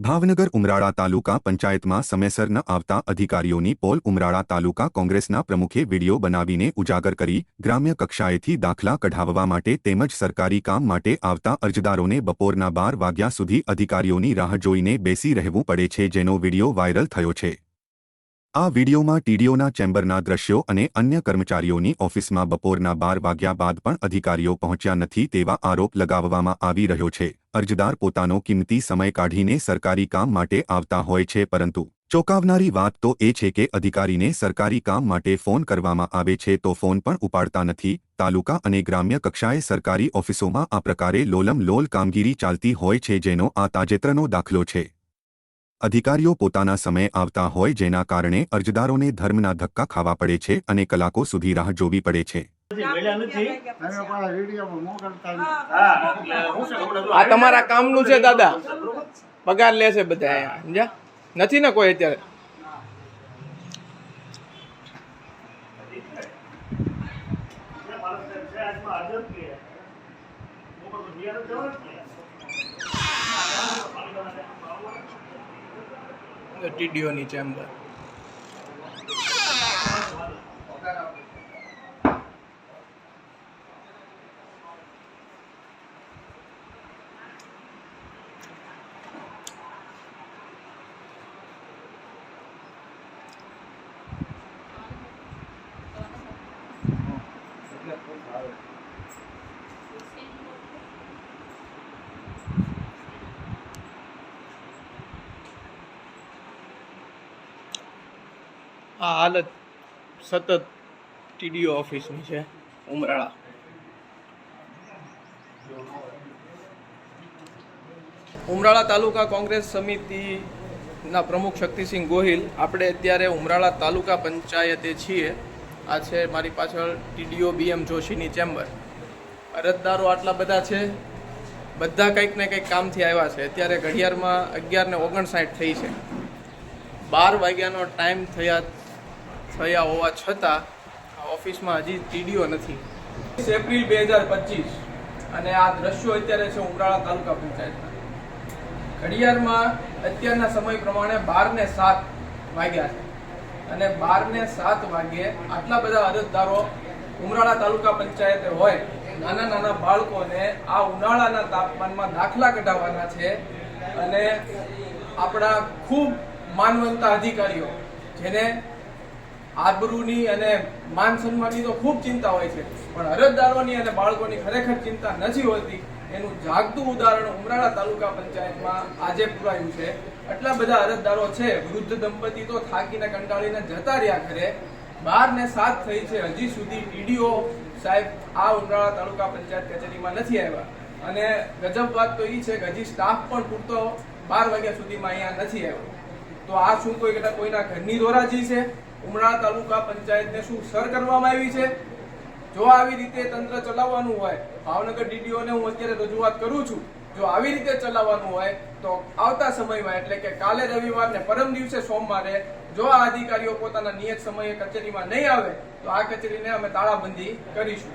ભાવનગર ઉમરાળા તાલુકા પંચાયતમાં સમયસર ન આવતા અધિકારીઓની પોલ ઉમરાળા તાલુકા કોંગ્રેસના પ્રમુખે વીડિયો બનાવીને ઉજાગર કરી ગ્રામ્ય કક્ષાએથી દાખલા કઢાવવા માટે તેમજ સરકારી કામ માટે આવતા અરજદારોને બપોરના બાર વાગ્યા સુધી અધિકારીઓની રાહ જોઈને બેસી રહેવું પડે છે, જેનો વીડિયો વાયરલ થયો છે. આ વિડીયોમાં ટીડીઓના ચેમ્બરના દ્રશ્યો અને અન્ય કર્મચારીઓની ઓફિસમાં બપોરના બાર વાગ્યા બાદ પણ અધિકારીઓ પહોંચ્યા નથી તેવા આરોપ લગાવવામાં આવી રહ્યો છે. અરજદાર પોતાનો કિંમતી સમય કાઢીને સરકારી કામ માટે આવતા હોય છે, પરંતુ ચોંકાવનારી વાત તો એ છે કે અધિકારીને સરકારી કામ માટે ફોન કરવામાં આવે છે તો ફોન પણ ઉપાડતા નથી. તાલુકા અને ગ્રામ્ય કક્ષાએ સરકારી ઓફિસોમાં આ પ્રકારે લોલમ લોલ કામગીરી ચાલતી હોય છે, જેનો આ તાજેતરનો દાખલો છે. અધિકારીઓ પોતાના સમય આવતા હોય જેના કારણે અરજદારોને ધર્મના ધક્કા ખાવા પડે છે અને કલાકો સુધી રાહ જોવી પડે છે. આ તમારા કામનું છે, દાદા. પગાર લે બધા નથી ને કોઈ અત્યારે? ટીડીઓની ચેમ્બર આ હાલત સતત ટીડીઓ ઓફિસની છે, ઉમરાળા. ઉમરાળા તાલુકા કોંગ્રેસ સમિતિના પ્રમુખ શક્તિસિંહ ગોહિલ, આપણે અત્યારે ઉમરાળા તાલુકા પંચાયતે છીએ. આ છે મારી પાછળ ટીડીઓ બીએમ જોશીની ચેમ્બર. અરજદારો આટલા બધા છે, બધા કંઈક ને કંઈક કામથી આવ્યા છે. અત્યારે ઘડિયાળમાં અગિયાર ને ઓગણસાઠ થઈ છે. બાર વાગ્યાનો ટાઈમ થયા થયા હોવા છતાં આ ઓફિસમાં હજી ટીડીઓ નથી. એપ્રિલ બે હજાર પચીસ અને આ દ્રશ્યો અત્યારે છે ઉમરાળા તાલુકા પંચાયતના. ઘડિયાળમાં અત્યારના સમય પ્રમાણે બાર ને સાત વાગ્યા છે. અને બાર ને સાત વાગ્યે આટલા બધા અરજદારો ઉમરાળા તાલુકા પંચાયતે હોય, નાના નાના બાળકોને આ ઉનાળાના તાપમાનમાં દાખલા કઢાવવાના છે અને આપણા ખૂબ માનવંતા અધિકારીઓ જેને આબરૂની અને માન સન્માનની તો ખૂબ ચિંતા હોય છે. પણ અરજદારોની અને બાળકોની ખરેખર ચિંતા નથી હોતી. એનું જાગતું ઉદાહરણ ઉમરાળા તાલુકા પંચાયતમાં આજે પુરાયું છે. આટલા બધા અરજદારો છે, વૃદ્ધ દંપતી તો થાકીને કંટાળીને જતા રહ્યા ઘરે. બાર ને સાત થઈ છે, હજી સુધી ટીડીઓ સાહેબ આ ઉમરાળા તાલુકા પંચાયત કચેરીમાં નથી આવ્યા. અને ગજબ વાત તો એ છે કે હજી સ્ટાફ પણ પૂરતો બાર વાગ્યા સુધીમાં અહીંયા નથી આવ્યો. તો આ શું કોઈ કોઈના ઘરની ધોરાજી છે? ઉમરાળા તાલુકા પંચાયતને શું સર કરવામાં આવી છે? જો આવી રીતે તંત્ર ચલાવવાનું હોય, ભાવનગર ડીડીઓને હું અત્યારે રજૂઆત કરું છું, જો આવી રીતે ચલાવવાનું હોય, તો આવતા સમયમાં, એટલે કે કાલે રવિવાર ને પરમ દિવસે સોમવારે, જો આ અધિકારીઓ પોતાના નિયત સમયે કચેરીમાં નહીં આવે, તો આ કચેરીને અમે તાળાબંધી કરીશું.